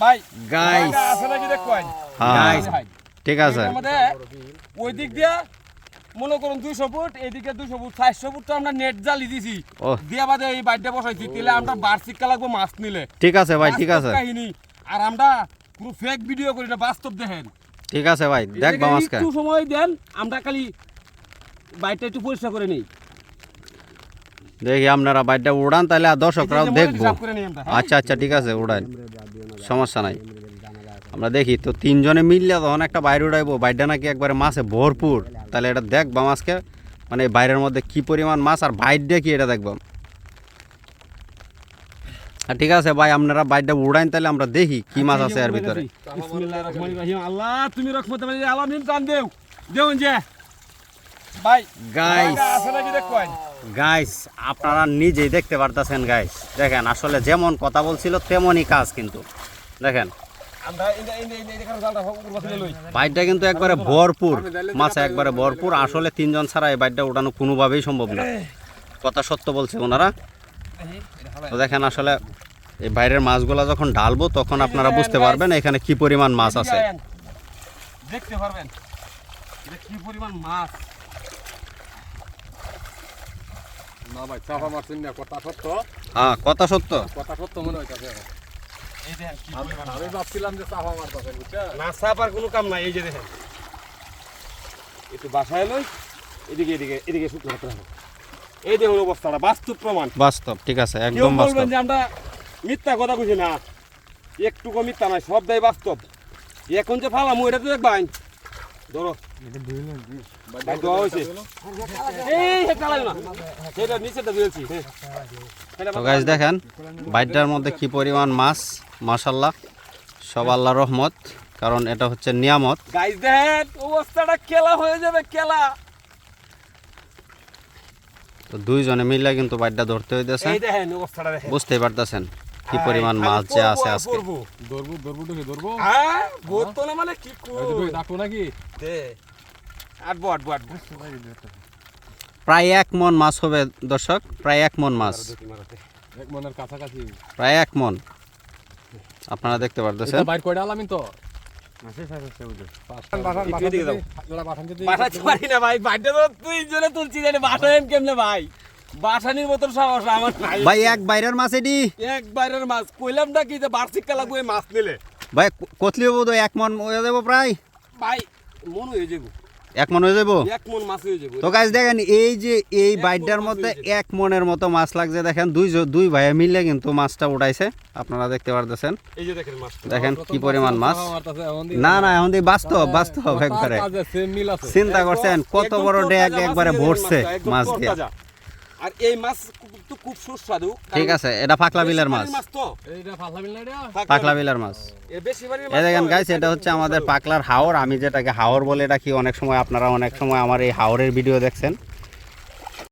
ভাই গাইস আছে নাকি দেখবেন হ্যাঁ। ঠিক আছে। আমাদের ওই দিক দিয়া মনে করুন দুইশো ফুট এদিকে দুইশো ফুট চারশো ফুট তো আমরা নেট জালি দিছি। দিয়া বাদে এই বাড়িটা বসাইছি তাহলে আমরা বার্ষিককা লাগবো মাছ নিলে। ঠিক আছে ভাই ঠিক আছে। কাহিনী। আর আমরা পুরো ফেক ভিডিও করি না বাস্তব দেখেন। ঠিক আছে ভাই একটু সময় দেন আমরা খালি বাড়িটা একটু পরিষ্কার করে নিই। দেখি আপনারা বাইকটা উড়ান তাহলে আর দর্শকরাও দেখব। হ্যাঁ? আচ্ছা আচ্ছা ঠিক আছে উড়ান। সমস্যা নাই। আমরা দেখি তো তিনজনে মিললে তখন একটা বাইরে উড়াইবো। বাইরটা নাকি একবারে মাছে ভরপুর। তাহলে এটা দেখবাম আজকে মানে বাইরের মধ্যে কি পরিমাণ মাছ আর বাইরটা কি এটা দেখবাম আর ঠিক আছে ভাই আপনারা বাইরটা উড়াইন তাহলে আমরা দেখি কি মাছ আছে এর ভিতরে। আল্লাহ তুমি দেও। দেউন যে। গাইস আপনারা নিজেই দেখতে পারতেছেন গাইস দেখেন আসলে যেমন কথা বলছিল তেমনই কাজ কিন্তু। দেখেন। বাইকটা কিন্তু একবারে ভরপুর। মাছ একবারে ভরপুর। আসলে তিনজন ছাড়া এই বাইকটা উঠানো কোনোভাবেই সম্ভব না। কথা সত্য বলছে ওনারা। তো দেখেন আসলে এই বাইরের মাছগুলা যখন ঢালবো তখন আপনারা বুঝতে পারবেন এখানে কি পরিমাণ মাছ আছে। দেখতে পারবেন। এটা কি পরিমাণ মাছ? না ভাই চাপা মারছেন না কথা সত্য? হ্যাঁ কথা সত্য। কথা সত্য মনে হইতাছে আমি ভাবছিলাম যে চাপা মারতেছেন বুঝছেন? না চাপার কোনো কাম নাই এই যে দেখেন। একটু বাসায় লই এদিকে এদিকে এদিকে শুকনো এই দেখুন অবস্থাটা বাস্তব প্রমাণ। বাস্তব ঠিক আছে একদম বাস্তব বলবেন যে আমরা মিথ্যা কথা কইছি না। একটুকু মিথ্যা নাই সবটাই বাস্তব। এখন যে ফালাম এটা তো দেখবাই ধরো। ভাই হয়েছে তো গাইজ দেখেন বাইকটার মধ্যে কি পরিমাণ মাছ মাশাল্লাহ সব আল্লাহ রহমত কারণ এটা হচ্ছে নিয়ামত। গাইজ দেখেন অবস্থাটা খেলা হয়ে যাবে খেলা। তো দুইজনে মিলে কিন্তু বাইকটা ধরতে হইতেছে। এই দেখেন অবস্থাটা দেখেন। বুঝতেই পারতেছেন। কি পরিমাণ মাছ যে আছে আজকে? ধরবো ধরবো ঢুকে ধরবো। হ্যাঁ বোতলে মানে কি কই, নাকি? দে। আটবো আটবো আটবো প্রায় এক মন মাছ হবে দর্শক প্রায় এক মন মাছ। এক মনের কাছাকাছি। প্রায় এক মন। আপনারা দেখতে পারতেছেন। এটা বাইর করে আলামিন তো। না তো তুই জনে তুলছি জানি বাসায় কেমনে ভাই। বাসানির মতন সাহস আমার নাই। ভাই এক বাইরের মাছ এটি। এক বাইরের মাছ। কইলাম না কি যে বার্ষিক কালা গুয়ে মাছ নিলে? ভাই কতলি হব তো? এক মন হয়ে যাব প্রায়। ভাই মন হয়ে যাব। এক মন হয়ে যাব? এক মন মাছ হয়ে যাব। তো গাছ দেখেন এই যে এই মাছ মধ্যে এক মনের মতো মাছ লাগছে। দেখেন দুই দুই ভাইয়া মিলে কিন্তু মাছটা উঠাইছে। আপনারা দেখতে পারতেছেন। এই যে দেখেন মাছ দেখেন কি পরিমাণ মাছ। না না এখন দিয়ে বাস্তব বাস্তব একবারে। চিন্তা করছেন কত বড় ড্যাগ একবারে ভরছে মাছ দিয়ে। আর এই মাছ খুব- তো খুব সুস্বাদু ঠিক আছে এটা পাকলা বিলের মাছ তো। এটা ফাকলা মিল না এটা? পাকলা বিলের মাছ। এই দেখেন গাইস এটা হচ্ছে আমাদের পাকলার হাওর। আমি যেটাকে হাওর বলে রাখি অনেক সময় আপনারা অনেক সময় আমার এই হাওরের ভিডিও দেখছেন।